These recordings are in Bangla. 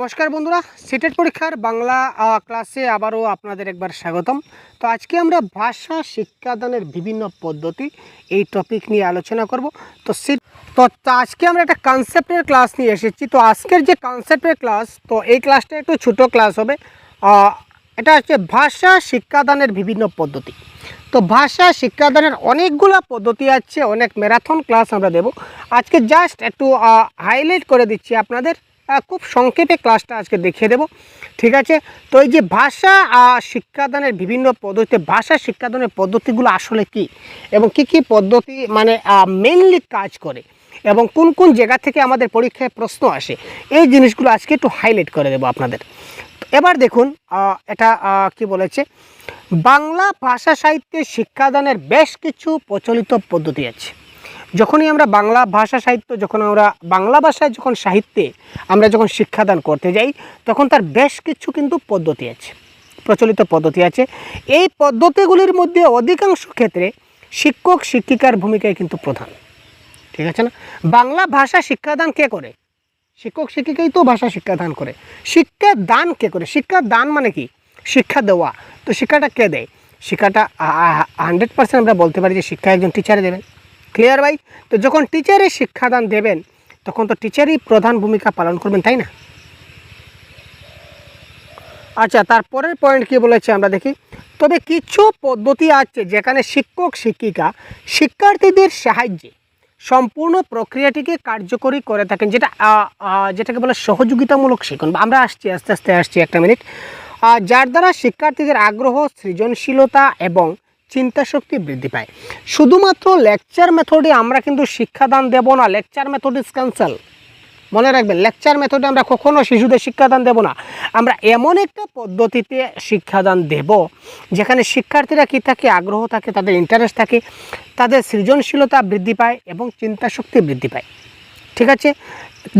নমস্কার বন্ধুরা, সিটেট পরীক্ষার বাংলা ক্লাসে আবারও আপনাদের একবার স্বাগতম। তো আজকে আমরা ভাষা, শিক্ষাদানের বিভিন্ন পদ্ধতি এই টপিক নিয়ে আলোচনা করব। তো সি- তো আজকে আমরা একটা কনসেপ্টের ক্লাস নিয়ে এসেছি। তো আজকের যে কনসেপ্টের ক্লাস তো এই ক্লাসটা একটু ছোটো ক্লাস হবে। এটা হচ্ছে ভাষা, শিক্ষাদানের বিভিন্ন পদ্ধতি। তো ভাষা, শিক্ষাদানের অনেকগুলো পদ্ধতি আছে, অনেক ম্যারাথন ক্লাস আমরা দেব। আজকে জাস্ট একটু হাইলাইট করে দিচ্ছি আপনাদের। খুব সংক্ষেপে ক্লাসটা আজকে দেখিয়ে দেব। ঠিক আছে? তো এই যে ভাষা শিক্ষাদানের বিভিন্ন পদ্ধতি ভাষা শিক্ষাদানের পদ্ধতিগুলো আসলে কি? এবং কি কি পদ্ধতি মানে মেনলি কাজ করে? এবং কোন কোন জায়গা থেকে আমাদের পরীক্ষায় প্রশ্ন আসে? এই জিনিসগুলো আজকে একটু হাইলাইট করে দেবো আপনাদের। এবার দেখুন এটা কি বলেছে? বাংলা ভাষা সাহিত্যে শিক্ষাদানের বেশ কিছু প্রচলিত পদ্ধতি আছে। যখনই আমরা বাংলা ভাষা সাহিত্য, যখন আমরা বাংলা ভাষায় যখন সাহিত্যে আমরা যখন শিক্ষাদান করতে যাই, তখন তার বেশ কিছু কিন্তু পদ্ধতি আছে, প্রচলিত পদ্ধতি আছে। এই পদ্ধতিগুলির মধ্যে অধিকাংশ ক্ষেত্রে শিক্ষক শিক্ষিকার ভূমিকায় কিন্তু প্রধান, ঠিক আছে না? বাংলা ভাষা শিক্ষাদান কে করে? শিক্ষক শিক্ষিকাই তো ভাষা শিক্ষাদান করে। শিক্ষা দান কে করে? শিক্ষা দান মানে কি? শিক্ষা দেওয়া। তো শিক্ষাটা কে দেয়? শিক্ষাটা হান্ড্রেড পার্সেন্ট আমরা বলতে পারি যে শিক্ষা একজন টিচারে দেবেন। ক্লিয়ার ভাই? তো যখন টিচারে শিক্ষাদান দেবেন, তখন তো টিচারই প্রধান ভূমিকা পালন করবেন, তাই না? আচ্ছা তারপরের পয়েন্ট কি বলেছে আমরা দেখি। তবে কিছু পদ্ধতি আছে যেখানে শিক্ষক, শিক্ষিকা, শিক্ষার্থীদের সাহায্যে সম্পূর্ণ প্রক্রিয়াটিকে কার্যকরী করে থাকেন, যেটা যেটাকে বলে সহযোগিতামূলক শিক্ষণ। আমরা আসছি, আস্তে আস্তে আসছি একটা মিনিট। যার দ্বারা শিক্ষার্থীদের আগ্রহ, সৃজনশীলতা এবং চিন্তাশক্তি বৃদ্ধি পায়। শুধুমাত্র লেকচার মেথডে আমরা কিন্তু শিক্ষাদান দেব না লেকচার মেথড ইজ ক্যান্সেল মনে রাখবেন লেকচার মেথডে আমরা কখনও শিশুদের শিক্ষাদান দেব না। আমরা এমন একটা পদ্ধতিতে শিক্ষাদান দেব, যেখানে শিক্ষার্থীরা কী থাকে, আগ্রহ থাকে, তাদের ইন্টারেস্ট থাকে, তাদের সৃজনশীলতা বৃদ্ধি পায় এবং চিন্তাশক্তি বৃদ্ধি পায়। ঠিক আছে?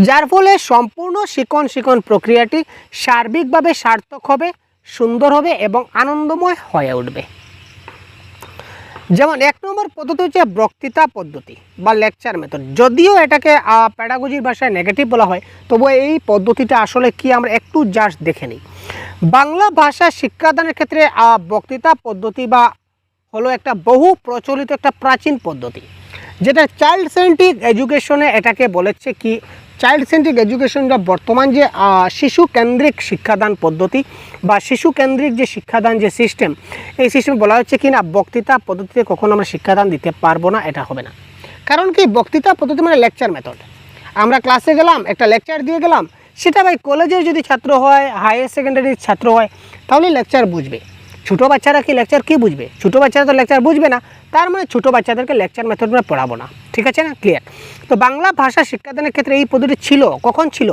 যার ফলে সম্পূর্ণ শিকন শিকন প্রক্রিয়াটি সার্বিকভাবে সার্থক হবে, সুন্দর হবে এবং আনন্দময় হয়ে উঠবে। যেমন এক নম্বর পদ্ধতি হচ্ছে বক্তৃতা পদ্ধতি বা লেকচার মেথড যদিও এটাকে প্যাডাগজির ভাষায় নেগেটিভ বলা হয় তবু এই পদ্ধতিটা আসলে কি আমরা একটু জাস্ট দেখে নিই। বাংলা ভাষা শিক্ষাদানের ক্ষেত্রে বক্তৃতা পদ্ধতি বা হলো একটা বহু প্রচলিত একটা প্রাচীন পদ্ধতি, যেটা চাইল্ড সেন্ট্রিক এডুকেশনে এটাকে বলেছে কি চাইল্ড সেন্ট্রিক এডুকেশনটা বর্তমান যে শিশু কেন্দ্রিক শিক্ষাদান পদ্ধতি বা শিশু কেন্দ্রিক যে শিক্ষাদান যে সিস্টেম এই সিস্টেম বলা হচ্ছে কি না, বক্তৃতা পদ্ধতিতে কখনো আমরা শিক্ষাদান দিতে পারব না, এটা হবে না। কারণ কি, বক্তৃতা পদ্ধতি মানে লেকচার মেথড আমরা ক্লাসে গেলাম, একটা লেকচার দিয়ে গেলাম, সেটা ভাই কলেজের যদি ছাত্র হয় হায়ার সেকেন্ডারির ছাত্র হয়, তাহলে লেকচার বুঝবে। ছোটো বাচ্চারা কি লেকচার কী বুঝবে? ছোটো বাচ্চারা তো লেকচার বুঝবে না, তার মানে ছোটো বাচ্চাদেরকে লেকচার মেথড আমরা পড়াবো না। ঠিক আছে না? ক্লিয়ার তো বাংলা ভাষা শিক্ষাদানের ক্ষেত্রে এই পদ্ধতি ছিল, কখন ছিল?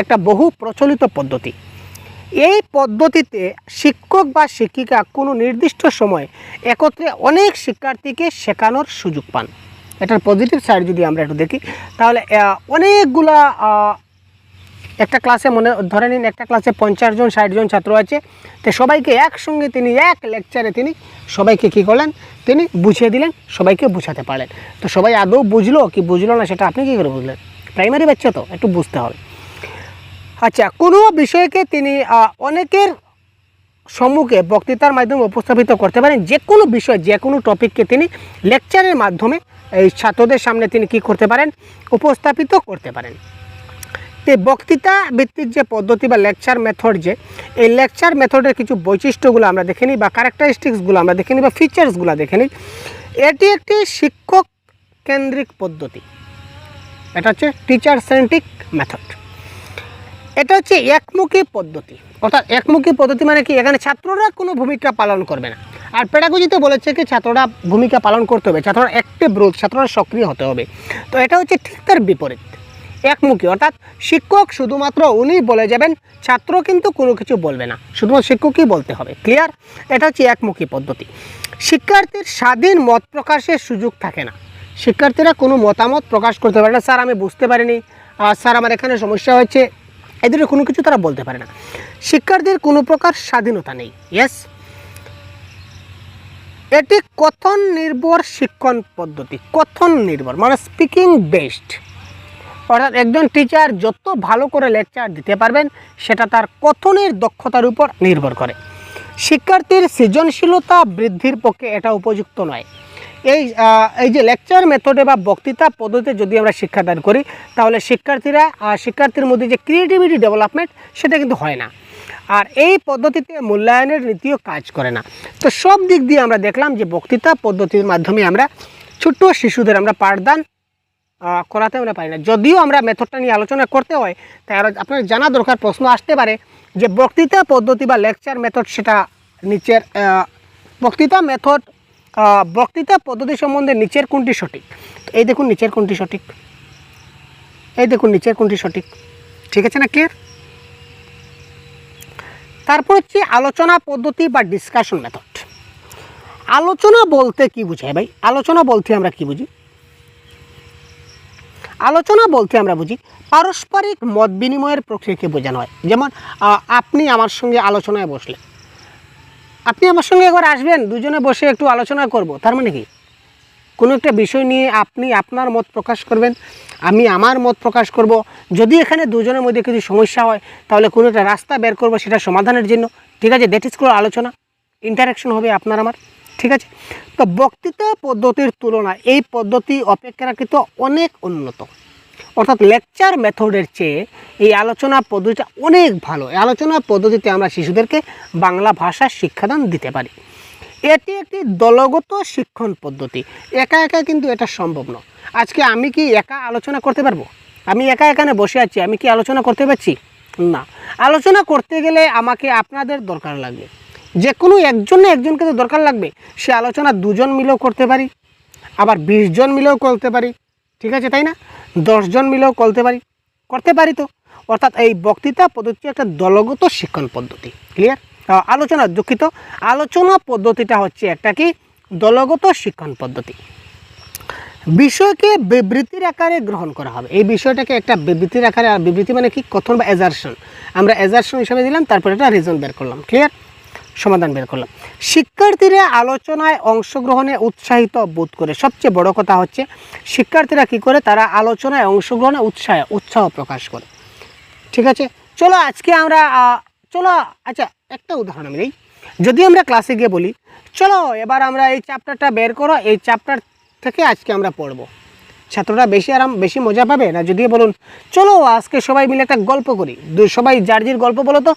একটা বহু প্রচলিত পদ্ধতি। এই পদ্ধতিতে শিক্ষক বা শিক্ষিকা কোনো নির্দিষ্ট সময় একত্রে অনেক শিক্ষার্থীকে শেখানোর সুযোগ পান। এটার পজিটিভ সাইড যদি আমরা একটু দেখি, তাহলে অনেকগুলা একটা ক্লাসে মনে, ধরে নিন একটা ক্লাসে পঞ্চাশ জন, ষাট জন ছাত্র আছে, তো সবাইকে একসঙ্গে তিনি, এক লেকচারে তিনি সবাইকে কী করলেন? তিনি বুঝিয়ে দিলেন, সবাইকে বুঝাতে পারলেন। তো সবাই আদৌ বুঝলো কি বুঝলো না, সেটা আপনি কী করে বুঝলেন? প্রাইমারি বাচ্চা তো, একটু বুঝতে হবে। আচ্ছা কোনো বিষয়কে তিনি অনেকের সম্মুখে বক্তৃতার মাধ্যমে উপস্থাপিত করতে পারেন। যে কোনো বিষয়, যে কোনো টপিককে তিনি লেকচারের মাধ্যমে, এই ছাত্রদের সামনে তিনি কি করতে পারেন? উপস্থাপিত করতে পারেন। এই বক্তৃতা ভিত্তিক যে পদ্ধতি বা লেকচার মেথড যে, এই লেকচার মেথডের কিছু বৈশিষ্ট্যগুলো আমরা দেখে নিই বা ক্যারেক্টারিস্টিক্সগুলো আমরা দেখে নিই বা ফিচার্সগুলো দেখে নিই। এটি একটি শিক্ষক কেন্দ্রিক পদ্ধতি। এটা হচ্ছে টিচার সেন্ট্রিক মেথড এটা হচ্ছে একমুখী পদ্ধতি। অর্থাৎ একমুখী পদ্ধতি মানে কি? এখানে ছাত্ররা কোনো ভূমিকা পালন করবে না। আর পেডাগজিতে বলেছে কি, ছাত্ররা ভূমিকা পালন করতে হবে। ছাত্ররা অ্যাক্টিভ রোল ছাত্ররা সক্রিয় হতে হবে। তো এটা হচ্ছে ঠিক তার বিপরীত। একমুখী। অর্থাৎ শিক্ষক শুধুমাত্র উনি বলে যাবেন, ছাত্র কিন্তু কোনো কিছু বলবে না। শুধুমাত্র শিক্ষকই বলতে হবে। ক্লিয়ার এটা হচ্ছে একমুখী পদ্ধতি। শিক্ষার্থীর স্বাধীন মত প্রকাশের সুযোগ থাকে না। শিক্ষার্থীরা কোনো মতামত প্রকাশ করতে পারে না। স্যার, আমি বুঝতে পারিনি। স্যার, আমার এখানে সমস্যা হয়েছে। এদের কোনো কিছু তারা বলতে পারে না। শিক্ষার্থীর কোনো প্রকার স্বাধীনতা নেই। ইয়েস এটি কথন নির্ভর শিক্ষণ পদ্ধতি। কথন নির্ভর মানে স্পিকিং বেসড অর্থাৎ একজন টিচার যত ভালো করে লেকচার দিতে পারবেন, সেটা তার কথনের দক্ষতার উপর নির্ভর করে। শিক্ষার্থীর সৃজনশীলতা বৃদ্ধির পক্ষে এটা উপযুক্ত নয়। এই এই যে লেকচার মেথডে বা বক্তৃতা পদ্ধতিতে যদি আমরা শিক্ষাদান করি, তাহলে শিক্ষার্থীরা শিক্ষার্থীর মধ্যে যে ক্রিয়েটিভিটি ডেভেলপমেন্ট সেটা কিন্তু হয় না। আর এই পদ্ধতিতে মূল্যায়নের নীতিও কাজ করে না। তো সব দিক দিয়ে আমরা দেখলাম যে বক্তৃতা পদ্ধতির মাধ্যমে আমরা ছোট্ট শিশুদের আমরা পাঠদান করাতে আমরা পারি না। যদিও আমরা মেথডটা নিয়ে আলোচনা করতে হয়, তাই আপনার জানা দরকার প্রশ্ন আসতে পারে যে বক্তৃতা পদ্ধতি বা লেকচার মেথড সেটা নিচের বক্তৃতা মেথড বক্তৃতা পদ্ধতি সম্বন্ধে নিচের কোনটি সঠিক? এই দেখুন নিচের কোনটি সঠিক। এই দেখুন নিচের কোনটি সঠিক। ঠিক আছে না ক্লিয়ার তারপর হচ্ছে আলোচনা পদ্ধতি বা ডিসকাশন মেথড আলোচনা বলতে কি বোঝায় ভাই? আলোচনা বলতে আমরা কি বুঝি? আলোচনা বলতে আমরা বুঝি, পারস্পরিক মত বিনিময়ের প্রক্রিয়াকে বোঝানো হয়। যেমন আপনি আমার সঙ্গে আলোচনায় বসলেন আপনি আমার সঙ্গে একবার আসবেন, দুজনে বসে একটু আলোচনা করব, তার মানে কি? কোনো একটা বিষয় নিয়ে আপনি আপনার মত প্রকাশ করবেন, আমি আমার মত প্রকাশ করব। যদি এখানে দুজনের মধ্যে কিছু সমস্যা হয়, তাহলে কোনো একটা রাস্তা বের করব, সেটা সমাধানের জন্য। ঠিক আছে দ্যাট ইজ কোনো আলোচনা। ইন্টারাকশন হবে আপনার আমার। ঠিক আছে? তো বক্তৃতা পদ্ধতির তুলনায় এই পদ্ধতি অপেক্ষাকৃত অনেক উন্নত। অর্থাৎ লেকচার মেথডের চেয়ে এই আলোচনা পদ্ধতিটা অনেক ভালো। এই আলোচনা পদ্ধতিতে আমরা শিশুদেরকে বাংলা ভাষা শিক্ষাদান দিতে পারি। এটি একটি দলগত শিক্ষণ পদ্ধতি। একা একা কিন্তু এটা সম্ভব নয়। আজকে আমি কি একা আলোচনা করতে পারব? আমি একা এখানে বসে আছি, আমি কি আলোচনা করতে পারছি? না। আলোচনা করতে গেলে আমাকে আপনাদের দরকার লাগবে। যে কোনো একজন না একজনকে তো দরকার লাগবে। সে আলোচনা দুজন মিলেও করতে পারি, আবার বিশ জন মিলেও করতে পারি, ঠিক আছে তাই না? দশজন মিলেও করতে পারি করতে পারি তো। অর্থাৎ এই বক্তৃতা পদ্ধতি একটা দলগত শিক্ষণ পদ্ধতি ক্লিয়ার আলোচনা দুঃখিত। আলোচনা পদ্ধতিটা হচ্ছে একটা কি? দলগত শিক্ষণ পদ্ধতি। বিষয়কে বিবৃতির আকারে গ্রহণ করা হবে। এই বিষয়টাকে একটা বিবৃতির আকারে, বিবৃতি মানে কি? কথন বা এজারশন আমরা এজারশন হিসাবে দিলাম, তারপরে একটা রিজন বের করলাম ক্লিয়ার সমাধান বের করলাম। শিক্ষার্থীরা আলোচনায় অংশগ্রহণে উৎসাহিত বোধ করে। সবচেয়ে বড় কথা হচ্ছে, শিক্ষার্থীরা কি করে? তারা আলোচনায় অংশগ্রহণে উৎসাহ উৎসাহ প্রকাশ করে। ঠিক আছে? চলো আজকে আমরা চলো আচ্ছা একটা উদাহরণ আমি দিই যদি আমরা ক্লাসে গিয়ে বলি, চলো এবার আমরা এই চ্যাপ্টারটা বের করো, এই চ্যাপ্টার থেকে আজকে আমরা পড়ব। ছাত্ররা বেশি আরাম, বেশি মজা পাবে? না যদি বলুন, চলো আজকে সবাই মিলে একটা গল্প করি। সবাই যার গল্প বলো তো।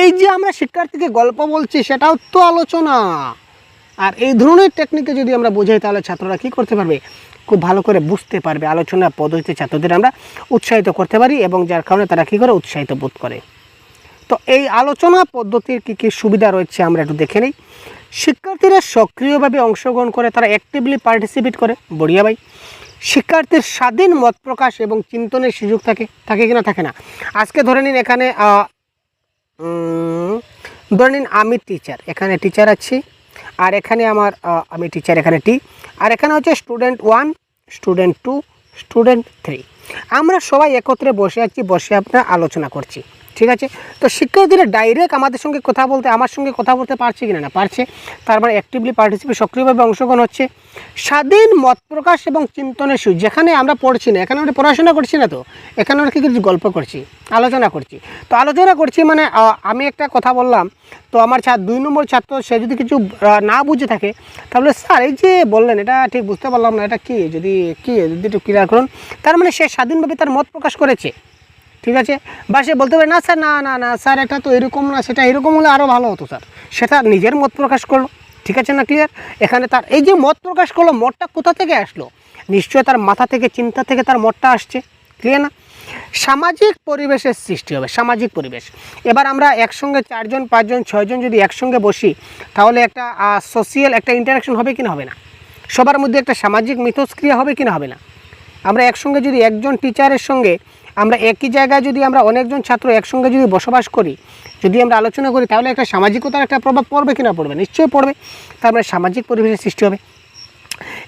এই যে আমরা শিক্ষার্থীকে গল্প বলছি, সেটাও তো আলোচনা। আর এই ধরনের টেকনিকে যদি আমরা বোঝাই, তাহলে ছাত্ররা কি করতে পারবে? খুব ভালো করে বুঝতে পারবে আলোচনা পদ্ধতিতে ছাত্রদের আমরা উৎসাহিত করতে পারি এবং যার কারণে তারা কী করে? উৎসাহিত বোধ করে। তো এই আলোচনা পদ্ধতির কী কী সুবিধা রয়েছে আমরা একটু দেখে নিই। শিক্ষার্থীরা সক্রিয়ভাবে অংশগ্রহণ করে, তারা অ্যাক্টিভলি পার্টিসিপেট করে। বড়িয়া ভাই, শিক্ষার্থীর স্বাধীন মত প্রকাশ এবং চিন্তনের সুযোগ থাকে থাকে কিনা? থাকে না। আজকে ধরে নিন এখানে ধরে নিন আমি টিচার এখানে টিচার আছি, আর এখানে আমার আমি টিচার এখানে টি আর এখানে হচ্ছে student one student two student three আমরা সবাই একত্রে বসে আছি, বসে আপনার আলোচনা করছি, ঠিক আছে? তো শিক্ষার্থীরা ডাইরেক্ট আমাদের সঙ্গে কথা বলতে, আমার সঙ্গে কথা বলতে পারছে কিনা না পারছে তার মানে অ্যাক্টিভলি পার্টিসিপেট সক্রিয়ভাবে অংশগ্রহণ হচ্ছে। স্বাধীন মত প্রকাশ এবং চিন্তনের সুযোগ, যেখানে আমরা পড়ছি না, এখানে আমরা পড়াশোনা করছি না তো, এখানে আমরা কী করছি, গল্প করছি, আলোচনা করছি। তো আলোচনা করছি মানে আমি একটা কথা বললাম, তো আমার দুই নম্বর ছাত্র, সে যদি কিছু না বুঝে থাকে, তাহলে স্যার এই যে বললেন, এটা ঠিক বুঝতে পারলাম না, এটা কি, যদি কি, যদি একটু ক্লিয়ার করুন। তার মানে সে স্বাধীনভাবে তার মত প্রকাশ করেছে। ঠিক আছে? বা সে বলতে পারে, না স্যার, না না না, স্যার, এটা তো এরকম না, সেটা এরকম হলে আরও ভালো হতো স্যার। সেটা নিজের মত প্রকাশ করল। ঠিক আছে না ক্লিয়ার এখানে তার, এই যে মত প্রকাশ করল, মতটা কোথা থেকে আসলো? নিশ্চয় তার মাথা থেকে, চিন্তা থেকে তার মতটা আসছে। ক্লিয়ার না? সামাজিক পরিবেশের সৃষ্টি হবে, সামাজিক পরিবেশ। এবার আমরা একসঙ্গে চারজন, পাঁচজন, ছয়জন যদি একসঙ্গে বসি, তাহলে একটা সোশিয়াল একটা ইন্টারাকশন হবে কি না হবে না? সবার মধ্যে একটা সামাজিক মিথস্ক্রিয়া হবে কি না হবে না? আমরা একসঙ্গে যদি একজন টিচারের সঙ্গে, আমরা একই জায়গায় যদি আমরা অনেকজন ছাত্র একসঙ্গে যদি বসবাস করি, যদি আমরা আলোচনা করি, তাহলে একটা সামাজিকতার একটা প্রভাব পড়বে কি না? পড়বে নিশ্চয়ই পড়বে। তার মানে সামাজিক পরিবেশের সৃষ্টি হবে।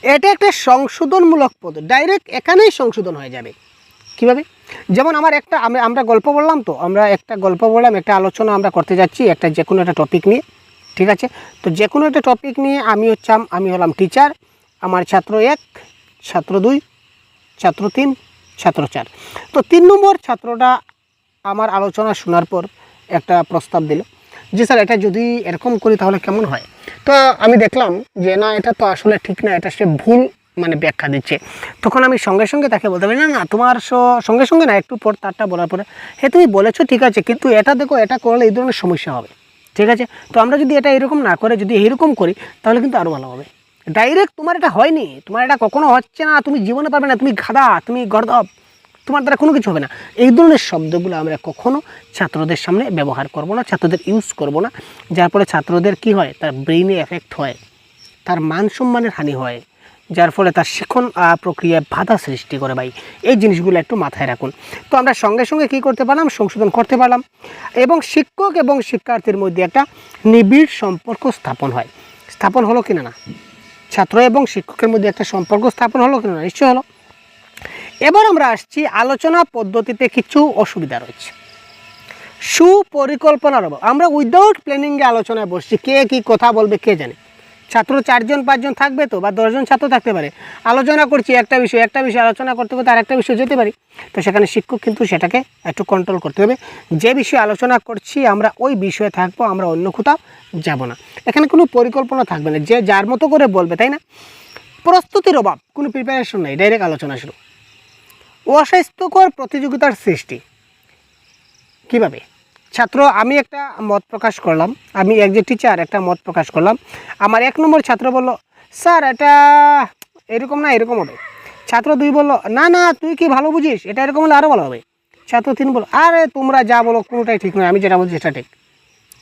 এটা একটা সংশোধনমূলক পদ। ডাইরেক্ট এখানেই সংশোধন হয়ে যাবে। কীভাবে? যেমন আমার একটা আমরা আমরা গল্প বললাম তো, আমরা একটা গল্প বললাম, একটা আলোচনা আমরা করতে যাচ্ছি, একটা যে কোনো একটা টপিক নিয়ে। ঠিক আছে? তো যে কোনো একটা টপিক নিয়ে আমি হচ্ছে আমি হলাম টিচার আমার ছাত্র এক, ছাত্র দুই ছাত্র তিন, ছাত্র চার। তো তিন নম্বর ছাত্রটা আমার আলোচনা শোনার পর একটা প্রস্তাব দিল যে, স্যার, এটা যদি এরকম করি তাহলে কেমন হয়? তো আমি দেখলাম যে, না, এটা তো আসলে ঠিক না, এটা সে ভুল মানে ব্যাখ্যা দিচ্ছে। তখন আমি সঙ্গে সঙ্গে তাকে বলতে পারি, না না, তোমার সঙ্গে সঙ্গে না, একটু পর তারটা বলার পরে। হ্যাঁ তুমি বলেছ, ঠিক আছে, কিন্তু এটা দেখো, এটা করলে এই ধরনের সমস্যা হবে। ঠিক আছে? তো আমরা যদি এটা এরকম না করে, যদি এরকম করি, তাহলে কিন্তু আরও ভালো হবে। ডাইরেক্ট তোমার এটা হয়নি। তোমার এটা কখনো হচ্ছে না তুমি জীবনে পারবে না তুমি গাধা তুমি গর্দব তোমার দ্বারা কোনো কিছু হবে না। এই ধরনের শব্দগুলো আমরা কখনো ছাত্রদের সামনে ব্যবহার করব না ছাত্রদের ইউজ করব না। যার ফলে ছাত্রদের কি হয়? তার ব্রেইনে এফেক্ট হয় তার মান সম্মানের হানি হয় যার ফলে তার আহ, প্রক্রিয়ায় বাধা সৃষ্টি করে ভাই। এই জিনিসগুলো একটু মাথায় রাখুন। তো আমরা সঙ্গে সঙ্গে কি করতে পারলাম? সংশোধন করতে পারলাম। এবং শিক্ষক এবং শিক্ষার্থীর মধ্যে একটা নিবিড় সম্পর্ক স্থাপন হয়। স্থাপন হলো কিনা না? ছাত্র এবং শিক্ষকের মধ্যে একটা সম্পর্ক স্থাপন হলো কিনা নিশ্চয় হলো। এবার আমরা আসছি আলোচনা পদ্ধতিতে কিছু অসুবিধা রয়েছে। সুপরিকল্পনার অভাব। আমরা উইদাউট প্ল্যানিংয়ে আলোচনায় বসছি, কে কি কথা বলবে কে জানে। ছাত্র চারজন, পাঁচজন থাকবে তো বা দশজন ছাত্র থাকতে পারে। আলোচনা করছি একটা বিষয় একটা বিষয় আলোচনা করতে করতে আর একটা বিষয় যেতে পারি। তো সেখানে শিক্ষক কিন্তু সেটাকে একটু কন্ট্রোল করতে হবে। যে বিষয়ে আলোচনা করছি, আমরা ওই বিষয়ে থাকব, আমরা অন্য কোথাও যাব না। এখানে কোনো পরিকল্পনা থাকবে না, যে যার মতো করে বলবে, তাই না? প্রস্তুতির অভাব, কোনো প্রিপারেশন নেই ডাইরেক্ট আলোচনা শুরু। অস্বাস্থ্যকর প্রতিযোগিতার সৃষ্টি। কীভাবে? ছাত্র, আমি একটা মত প্রকাশ করলাম। আমি এক যে টিচার একটা মত প্রকাশ করলাম। আমার এক নম্বর ছাত্র বলল, স্যার, এটা এরকম না, এরকম হবে। ছাত্র দুই বলল, না না, তুই কি ভালো বুঝিস? এটা এরকম হলে আরও ভালো হবে। ছাত্র তিন বলল, আরে, তোমরা যা বলো, কোনোটাই ঠিক নয়। আমি যেটা বলছি, সেটা ঠিক।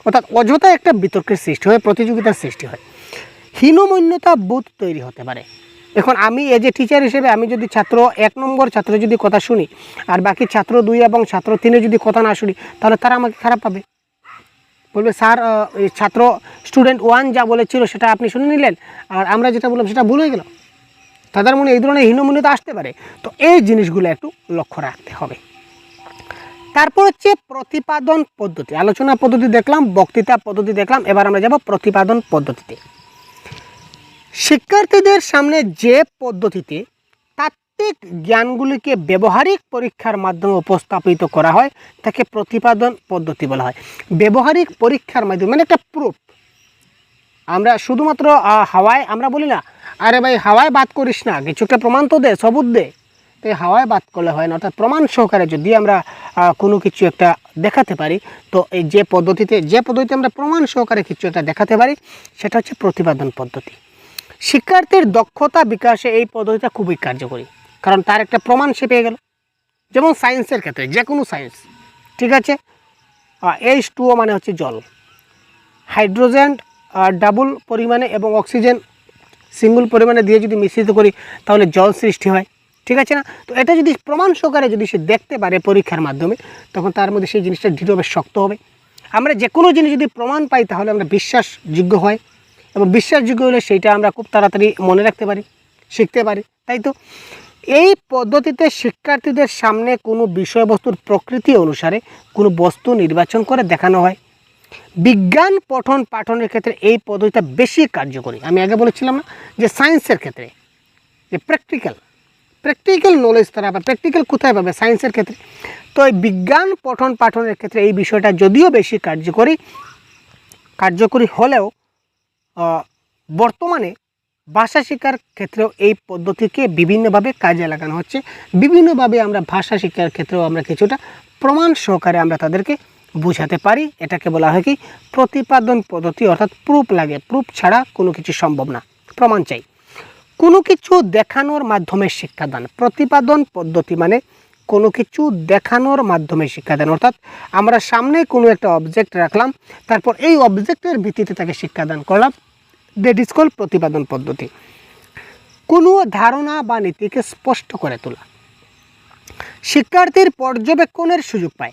অর্থাৎ অযথা একটা বিতর্কের সৃষ্টি হয়, প্রতিযোগিতার সৃষ্টি হয়। হীনমন্যতা বোধ তৈরি হতে পারে। এখন আমি এজ এ টিচার হিসেবে আমি যদি ছাত্র এক নম্বর ছাত্র যদি কথা শুনি, আর বাকি ছাত্র দুই এবং ছাত্র তিনে যদি কথা না শুনি, তাহলে তারা আমাকে খারাপ পাবে। বলবে, স্যার ছাত্র স্টুডেন্ট ওয়ান যা বলেছিল সেটা আপনি শুনে নিলেন, আর আমরা যেটা বললাম সেটা ভুল হয়ে গেল। তাদের মনে এই ধরনের হীনমন্যতা আসতে পারে। তো এই জিনিসগুলো একটু লক্ষ্য রাখতে হবে। তারপর হচ্ছে প্রতিপাদন পদ্ধতি। আলোচনা পদ্ধতি দেখলাম, বক্তৃতা পদ্ধতি দেখলাম, এবার আমরা যাব প্রতিপাদন পদ্ধতিতে। শিক্ষার্থীদের সামনে যে পদ্ধতিতে তাত্ত্বিক জ্ঞানগুলিকে ব্যবহারিক পরীক্ষার মাধ্যমে উপস্থাপিত করা হয়, তাকে প্রতিপাদন পদ্ধতি বলা হয়। ব্যবহারিক পরীক্ষার মাধ্যমে মানে একটা প্রুফ আমরা শুধুমাত্র হাওয়ায় আমরা বলি না, আরে ভাই হাওয়ায় বাদ করিস না, কিছু একটা প্রমাণ তো দে সবুত দে। তো হাওয়ায় বাদ করলে হয় না, অর্থাৎ প্রমাণ সহকারে যদি আমরা কোনো কিছু একটা দেখাতে পারি, তো এই যে পদ্ধতিতে যে পদ্ধতিতে আমরা প্রমাণ সহকারে কিছু একটা দেখাতে পারি, সেটা হচ্ছে প্রতিপাদন পদ্ধতি। শিক্ষার্থীর দক্ষতা বিকাশে এই পদ্ধতিটা খুবই কার্যকরী। কারণ তার একটা প্রমাণ সে পেয়ে গেল। যেমন সায়েন্সের ক্ষেত্রে যে কোনো সায়েন্স, ঠিক আছে? এইচ টুও মানে হচ্ছে জল। হাইড্রোজেন ডাবল পরিমাণে এবং অক্সিজেন সিঙ্গল পরিমাণে দিয়ে যদি মিশ্রিত করি, তাহলে জল সৃষ্টি হয়। ঠিক আছে না? তো এটা যদি প্রমাণ সহকারে যদি সে দেখতে পারে পরীক্ষার মাধ্যমে, তখন তার মধ্যে সেই জিনিসটা দৃঢ়ভাবে শক্ত হবে। আমরা যে কোনো জিনিস যদি প্রমাণ পাই, তাহলে আমরা বিশ্বাসযোগ্য হয়। এবং বিশ্বাসযোগ্য হলে সেইটা আমরা খুব তাড়াতাড়ি মনে রাখতে পারি, শিখতে পারি। তাই তো, এই পদ্ধতিতে শিক্ষার্থীদের সামনে কোনো বিষয়বস্তুর প্রকৃতি অনুসারে কোনো বস্তু নির্বাচন করে দেখানো হয়। বিজ্ঞান পঠন পাঠনের ক্ষেত্রে এই পদ্ধতিটা বেশি কার্যকরী। আমি আগে বলেছিলাম না যে সায়েন্সের ক্ষেত্রে, যে প্র্যাকটিক্যাল প্র্যাকটিক্যাল নলেজ তারা পাবে প্র্যাকটিক্যাল কোথায় পাবে সায়েন্সের ক্ষেত্রে? তো এই বিজ্ঞান পঠন পাঠনের ক্ষেত্রে এই বিষয়টা যদিও বেশি কার্যকরী কার্যকরী হলেও বর্তমানে ভাষা শেখার ক্ষেত্রেও এই পদ্ধতিকে বিভিন্নভাবে কাজে লাগানো হচ্ছে। বিভিন্নভাবে আমরা ভাষা শিক্ষার ক্ষেত্রেও আমরা কিছুটা প্রমাণ সহকারে আমরা তাদেরকে বোঝাতে পারি। এটাকে বলা হয় কি, প্রতিপাদন পদ্ধতি, অর্থাৎ প্রুফ লাগে। প্রুফ ছাড়া কোনো কিছু সম্ভব না। প্রমাণ চাই। কোনো কিছু দেখানোর মাধ্যমে শিক্ষাদান। প্রতিপাদন পদ্ধতি মানে কোনো কিছু দেখানোর মাধ্যমে শিক্ষাদান অর্থাৎ আমরা সামনে কোনো একটা অবজেক্ট রাখলাম, তারপর এই অবজেক্টের ভিত্তিতে তাকে শিক্ষাদান করলাম। দ্যাট ইজ কল প্রতিপাদন পদ্ধতি। কোনো ধারণা বা নীতিকে স্পষ্ট করে তোলা। শিক্ষার্থীর পর্যবেক্ষণের সুযোগ পায়।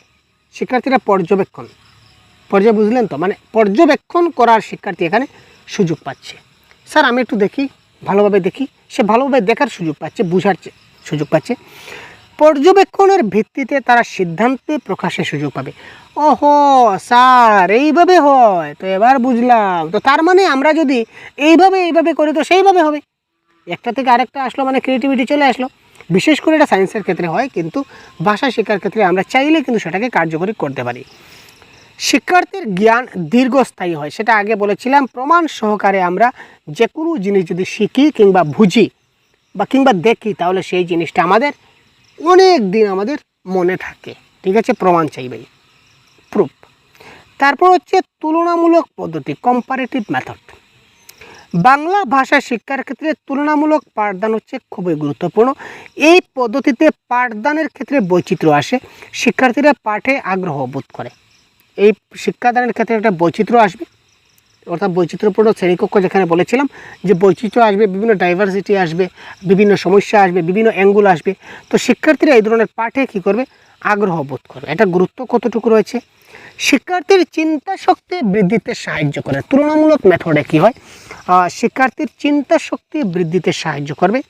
শিক্ষার্থীরা পর্যবেক্ষণ। পর্যায়ে বুঝলেন তো? মানে পর্যবেক্ষণ করার শিক্ষার্থী এখানে সুযোগ পাচ্ছে। স্যার, আমি একটু দেখি, ভালোভাবে দেখি। সে ভালোভাবে দেখার সুযোগ পাচ্ছে, বুঝার সুযোগ পাচ্ছে। পর্যবেক্ষণের ভিত্তিতে তারা সিদ্ধান্তে প্রকাশের সুযোগ পাবে। ওহো, স্যার, এইভাবে হয়। তো এবার বুঝলাম। তো তার মানে আমরা যদি এইভাবে এইভাবে করি, তো সেইভাবে হবে। একটা থেকে আরেকটা আসলো মানে ক্রিয়েটিভিটি চলে আসলো। বিশেষ করে এটা সায়েন্সের ক্ষেত্রে হয়, কিন্তু ভাষা শেখার ক্ষেত্রে আমরা চাইলে কিন্তু সেটাকে কার্যকরী করতে পারি। শিক্ষার্থীর জ্ঞান দীর্ঘস্থায়ী হয়, সেটা আগে বলেছিলাম। প্রমাণ সহকারে আমরা যে কোনো জিনিস যদি শিখি কিংবা বুঝি বা কিংবা দেখি, তাহলে সেই জিনিসটা আমাদের অনেক দিন আমাদের মনে থাকে। ঠিক আছে? প্রমাণ চাইবেই প্রুফ তারপর হচ্ছে তুলনামূলক পদ্ধতি কম্পারেটিভ মেথড বাংলা ভাষা শিক্ষার ক্ষেত্রে তুলনামূলক পাঠদান হচ্ছে খুবই গুরুত্বপূর্ণ। এই পদ্ধতিতে পাঠদানের ক্ষেত্রে বৈচিত্র্য আসে, শিক্ষার্থীরা পাঠে আগ্রহ বোধ করে। এই শিক্ষাদানের ক্ষেত্রে একটা বৈচিত্র্য আসবে। অর্থাৎ বৈচিত্র্যপূর্ণ শ্রেণীকক্ষ যেখানে বলেছিলাম যে বৈচিত্র্য আসবে, বিভিন্ন ডাইভার্সিটি আসবে, বিভিন্ন সমস্যা আসবে, বিভিন্ন অ্যাঙ্গুল আসবে। তো শিক্ষার্থীরা এই ধরনের পাঠে কী করবে? আগ্রহ বোধ করবে। এটা গুরুত্ব কতটুকু রয়েছে? শিক্ষার্থীর চিন্তা শক্তি বৃদ্ধিতে সাহায্য করে। তুলনামূলক মেথডে কী হয়? শিক্ষার্থীর চিন্তা শক্তি বৃদ্ধিতে সাহায্য করবে।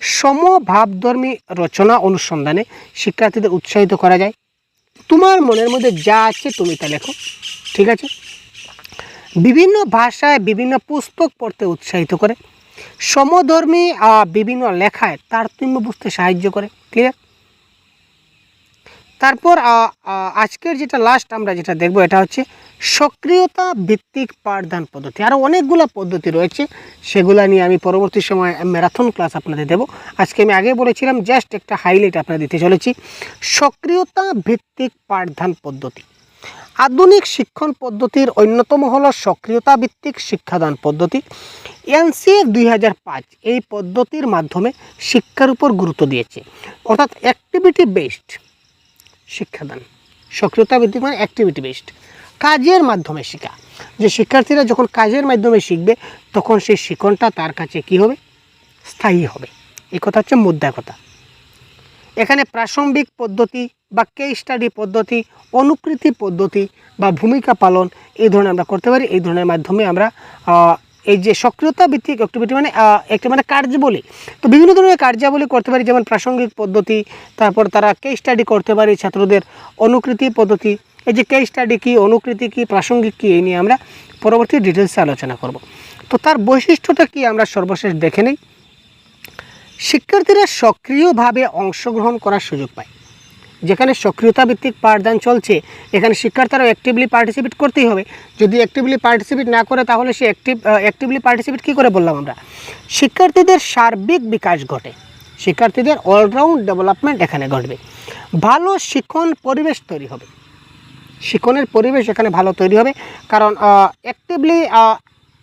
সমভাবধর্মী রচনা অনুসন্ধানে শিক্ষার্থীদের উৎসাহিত করা যায়। তোমার মনের মধ্যে যা আছে তুমি তা লেখো। ঠিক আছে? বিভিন্ন ভাষায় বিভিন্ন পুস্তক পড়তে উৎসাহিত করে। সমধর্মী বিভিন্ন লেখায় তারতম্য বুঝতে সাহায্য করে। ক্লিয়ার তারপর আজকের যেটা লাস্ট আমরা যেটা দেখব, এটা হচ্ছে সক্রিয়তা ভিত্তিক পাঠদান পদ্ধতি। আরও অনেকগুলো পদ্ধতি রয়েছে, সেগুলো নিয়ে আমি পরবর্তী সময় ম্যারাথন ক্লাস আপনাদের দেব। আজকে আমি আগে বলেছিলাম জাস্ট একটা হাইলাইট আপনাদের দিতে চলেছি, সক্রিয়তা ভিত্তিক পাঠদান পদ্ধতি। আধুনিক শিক্ষণ পদ্ধতির অন্যতম হল সক্রিয়তা ভিত্তিক শিক্ষাদান পদ্ধতি। এনসিএ দুই পাঁচ এই পদ্ধতির মাধ্যমে শিক্ষার উপর গুরুত্ব দিয়েছে। অর্থাৎ অ্যাক্টিভিটি বেসড শিক্ষাদান। সক্রিয়তা ভিত্তিক মানে অ্যাক্টিভিটি বেসড কাজের মাধ্যমে শেখা। যে শিক্ষার্থীরা যখন কাজের মাধ্যমে শিখবে, তখন সেই শিক্ষণটা তার কাছে কি হবে? স্থায়ী হবে। এই কথা হচ্ছে মুদ্রা কথা। এখানে প্রাসঙ্গিক পদ্ধতি বা কে স্টাডি পদ্ধতি, অনুকৃতি পদ্ধতি বা ভূমিকা পালন এই ধরনের আমরা করতে পারি। এই ধরনের মাধ্যমে আমরা এই যে সক্রিয়তা ভিত্তিক অ্যাক্টিভিটি মানে একটি মানে কার্যাবলী। তো বিভিন্ন ধরনের কার্যাবলী করতে পারি, যেমন প্রাসঙ্গিক পদ্ধতি, তারপর তারা কে স্টাডি করতে পারি ছাত্রদের অনুকৃতি পদ্ধতি। এই যে কে স্টাডি কী, অনুকৃতি কী, প্রাসঙ্গিক কী, এই নিয়ে আমরা পরবর্তী ডিটেলসে আলোচনা করব। তো তার বৈশিষ্ট্যটা কি আমরা সর্বশেষ দেখে নিই। শিক্ষার্থীরা সক্রিয়ভাবে অংশগ্রহণ করার সুযোগ পায়। যেখানে সক্রিয়তা ভিত্তিক পাঠদান চলছে, এখানে শিক্ষার্থীরা অ্যাক্টিভলি পার্টিসিপেট করতেই হবে। যদি অ্যাক্টিভলি পার্টিসিপেট না করে, তাহলে সে অ্যাক্টিভ অ্যাক্টিভলি পার্টিসিপেট কী করে বললাম আমরা? শিক্ষার্থীদের সার্বিক বিকাশ ঘটে। শিক্ষার্থীদের অলরাউন্ড ডেভেলপমেন্ট এখানে ঘটবে। ভালো শিক্ষণ পরিবেশ তৈরি হবে। শিক্ষণের পরিবেশ এখানে ভালো তৈরি হবে। কারণ অ্যাক্টিভলি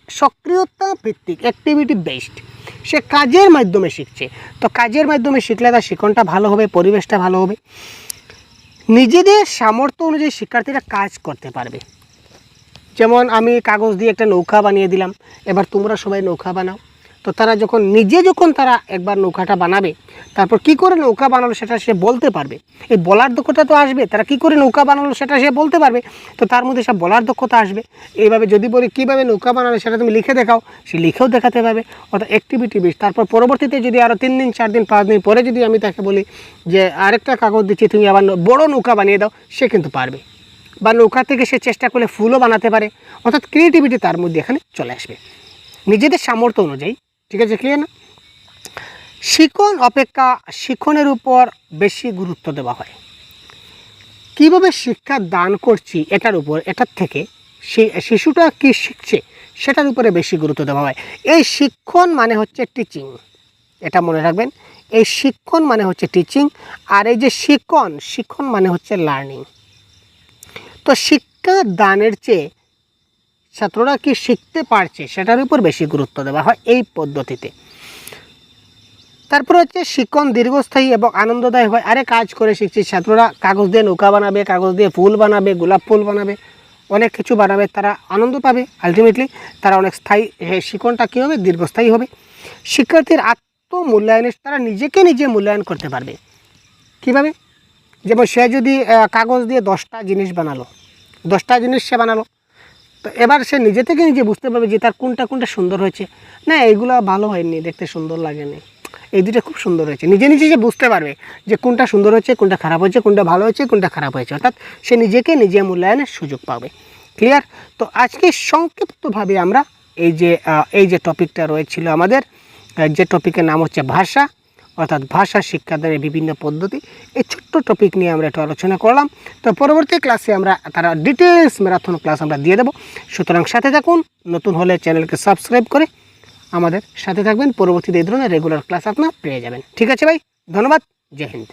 সক্রিয়তা ভিত্তিক অ্যাক্টিভিটি বেসড সে কাজের মাধ্যমে শিখছে। তো কাজের মাধ্যমে শিখলে তার শিক্ষণটা ভালো হবে, পরিবেশটা ভালো হবে। নিজেদের সামর্থ্য অনুযায়ী শিক্ষার্থীরা কাজ করতে পারবে। যেমন আমি কাগজ দিয়ে একটা নৌকা বানিয়ে দিলাম। এবার তোমরা সবাই নৌকা বানাও। তো তারা যখন নিজে যখন তারা একবার নৌকাটা বানাবে, তারপর কি করে নৌকা বানালো সেটা সে বলতে পারবে। এই বলার দক্ষতা তো আসবে, তারা কি করে নৌকা বানালো সেটা সে বলতে পারবে। তো তার মধ্যে সব বলার দক্ষতা আসবে। এইভাবে যদি বলি কীভাবে নৌকা বানালো সেটা তুমি লিখে দেখাও, সে লিখেও দেখাতে পারবে। অর্থাৎ অ্যাক্টিভিটি বেশ তারপর পরবর্তীতে যদি আরও তিন দিন, চার দিন, পাঁচ দিন পরে যদি আমি তাকে বলি যে, আরেকটা কাগজ দিচ্ছি, তুমি আবার বড় নৌকা বানিয়ে দাও, সে কিন্তু পারবে। বা নৌকা থেকে সে চেষ্টা করলে ফুলও বানাতে পারে। অর্থাৎ ক্রিয়েটিভিটি তার মধ্যে এখানে চলে আসবে। নিজেদের সামর্থ্য অনুযায়ী ঠিক আছে ক্লিয়ার না? শিখন অপেক্ষা শিখনের উপর বেশি গুরুত্ব দেওয়া হয়। কীভাবে শিক্ষা দান করছি এটার উপর, এটার থেকে শিশুটা কি শিখছে সেটার উপরে বেশি গুরুত্ব দেওয়া হয়। এই শিক্ষণ মানে হচ্ছে টিচিং এটা মনে রাখবেন, এই শিক্ষণ মানে হচ্ছে টিচিং আর এই যে শিক্ষণ শিক্ষণ মানে হচ্ছে লার্নিং তো শিক্ষা দানের চেয়ে ছাত্ররা কি শিখতে পারছে সেটার উপর বেশি গুরুত্ব দেওয়া হয় এই পদ্ধতিতে। তারপর হচ্ছে শিক্ষণ দীর্ঘস্থায়ী এবং আনন্দদায়ক হয়। আরে কাজ করে শিখছি, ছাত্ররা কাগজ দিয়ে নৌকা বানাবে, কাগজ দিয়ে ফুল বানাবে, গোলাপ ফুল বানাবে, অনেক কিছু বানাবে, তারা আনন্দ পাবে। আলটিমেটলি তারা অনেক স্থায়ী শিক্ষণটা কী হবে? দীর্ঘস্থায়ী হবে। শিক্ষার্থীর আত্মমূল্যায়নের, তারা নিজেকে নিজে মূল্যায়ন করতে পারবে। কীভাবে? যেমন সে যদি কাগজ দিয়ে দশটা জিনিস বানালো, দশটা জিনিস সে বানালো তো এবার সে নিজে থেকে নিজে বুঝতে পারবে যে তার কোনটা কোনটা সুন্দর হয়েছে। না, এইগুলো ভালো হয়নি, দেখতে সুন্দর লাগেনি। এই দুটো খুব সুন্দর হয়েছে। নিজে নিজে যে বুঝতে পারবে যে কোনটা সুন্দর হয়েছে, কোনটা খারাপ হয়েছে, কোনটা ভালো হয়েছে, কোনটা খারাপ হয়েছে। অর্থাৎ সে নিজেকে নিজে মূল্যায়নের সুযোগ পাবে। ক্লিয়ার তো আজকে সংক্ষিপ্তভাবে আমরা এই যে এই যে টপিকটা রয়েছিল আমাদের যে টপিকের নাম হচ্ছে ভাষা। অর্থাৎ ভাষা শিক্ষাদানের বিভিন্ন পদ্ধতি, এই ছোট্ট টপিক নিয়ে আমরা একটু আলোচনা করলাম। তো পরবর্তী ক্লাসে আমরা তারা ডিটেলস ম্যারাথন ক্লাস আমরা দিয়ে দেবো। সুতরাং সাথে থাকুন, নতুন হলে চ্যানেলকে সাবস্ক্রাইব করে আমাদের সাথে থাকবেন। পরবর্তীতে এই ধরনের রেগুলার ক্লাস আপনার পেয়ে যাবেন। ঠিক আছে ভাই, ধন্যবাদ, জয় হিন্দ।